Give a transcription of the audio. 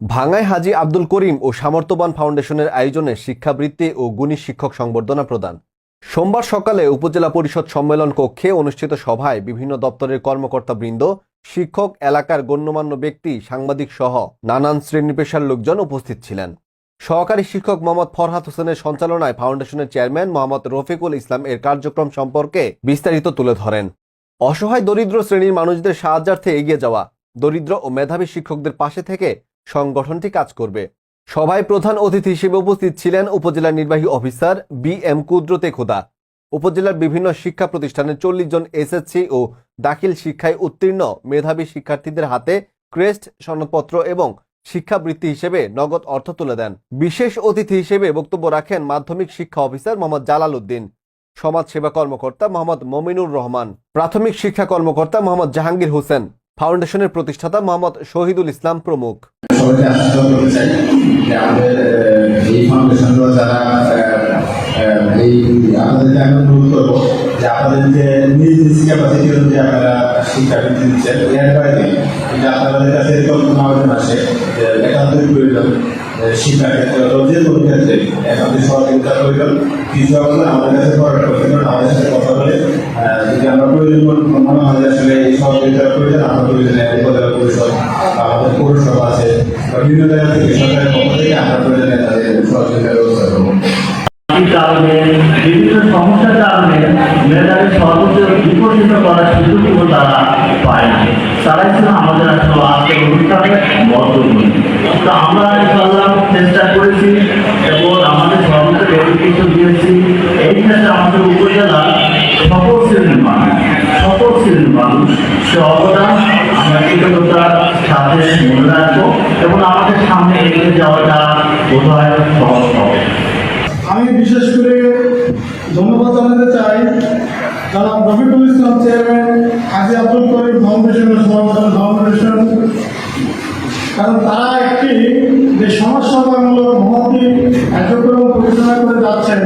ভাঙ্গায় হাজি আব্দুল করিম ও সামর্থ্যবান ফাউন্ডেশনের আয়োজনে শিক্ষাবৃত্তি ও গুণী শিক্ষক সংবর্ধনা প্রদান। সোমবার সকালে উপজেলা পরিষদ সম্মেলন কক্ষে অনুষ্ঠিত সভায় বিভিন্ন দপ্তরের কর্মকর্তাবৃন্দ, শিক্ষক, এলাকার গণ্যমান্য ব্যক্তি, সাংবাদিক সহ নানান শ্রেণি পেশার লোকজন উপস্থিত ছিলেন। সহকারী শিক্ষক মোহাম্মদ ফরহাদ হোসেনের সঞ্চালনায় ফাউন্ডেশনের চেয়ারম্যান মোহাম্মদ রফিকুল ইসলাম এর কার্যক্রম সম্পর্কে বিস্তারিত তুলে ধরেন। অসহায় দরিদ্র শ্রেণির মানুষদের সাহায্যার্থে এগিয়ে যাওয়া, দরিদ্র ও মেধাবী শিক্ষকদের পাশে থেকে সংগঠনটি কাজ করবে। সভায় প্রধান অতিথি হিসেবে উপস্থিত ছিলেন উপজেলা নির্বাহী অফিসার বি এম কুদরতে খোদা। উপজেলার বিভিন্ন শিক্ষা প্রতিষ্ঠানের চল্লিশ জন এসএসসি ও দাখিল শিক্ষায় উত্তীর্ণ মেধাবী শিক্ষার্থীদের হাতে ক্রেস্ট, সনদপত্র এবং শিক্ষাবৃত্তি হিসেবে নগদ অর্থ তুলে দেন। বিশেষ অতিথি হিসেবে বক্তব্য রাখেন মাধ্যমিক শিক্ষা অফিসার মোহাম্মদ জালাল উদ্দিন, সমাজ সেবা কর্মকর্তা মোহাম্মদ মমিনুর রহমান, প্রাথমিক শিক্ষা কর্মকর্তা মোহাম্মদ জাহাঙ্গীর হোসেন, ফাউন্ডেশনের প্রতিষ্ঠাতা মোহাম্মদ শহীদুল ইসলাম প্রমুখ। সবাইকে আশ্বস্ত করতে চাই যে আমাদের এই এই ফাউন্ডেশনগুলো যারা এই আপনাদেরকে আমি অনুরোধ করব, যে আপনাদের যে নিজ নিজ ক্যাপাসিটি অনুযায়ী আপনারা শিক্ষাবৃত্তি দিচ্ছেন, এর বাইরে কিন্তু আপনাদের কাছে এরকম আসে যে একান্তই প্রয়োজন? শিক্ষা ক্ষেত্রে যে একান্তই সহযোগিতা প্রয়োজন আমাদের কাছে পৌরসভা আছে বিভিন্ন জায়গা থেকে বিভিন্ন সমস্যার কারণে তারা পায় না। আমাদের আসলে মধ্যমণি তো আমরা চেষ্টা করেছি এবং আমাদের সর্বোচ্চ ডেডিকেশন দিয়েছি এই ক্ষেত্রে আমাদের উপজেলা সকল শ্রেণির মানুষ, সকল শ্রেণির মানুষ, সে অবদান আমরা কৃতজ্ঞতার সাথে মনে রাখব এবং আমাদের সামনে এগিয়ে যাওয়াটা বোধ হয় সহজ হবে। আমি বিশেষ করে ধন্যবাদ জানাতে চাই যারা রফিকুল ইসলাম চেয়ারম্যান, হাজি আব্দুল করিম ফাউন্ডেশনের সমাবেশ ফাউন্ডেশন কারণ তারা একটি যে সমাজসেবামূলক মহতি কার্যক্রম পরিচালনা করে যাচ্ছেন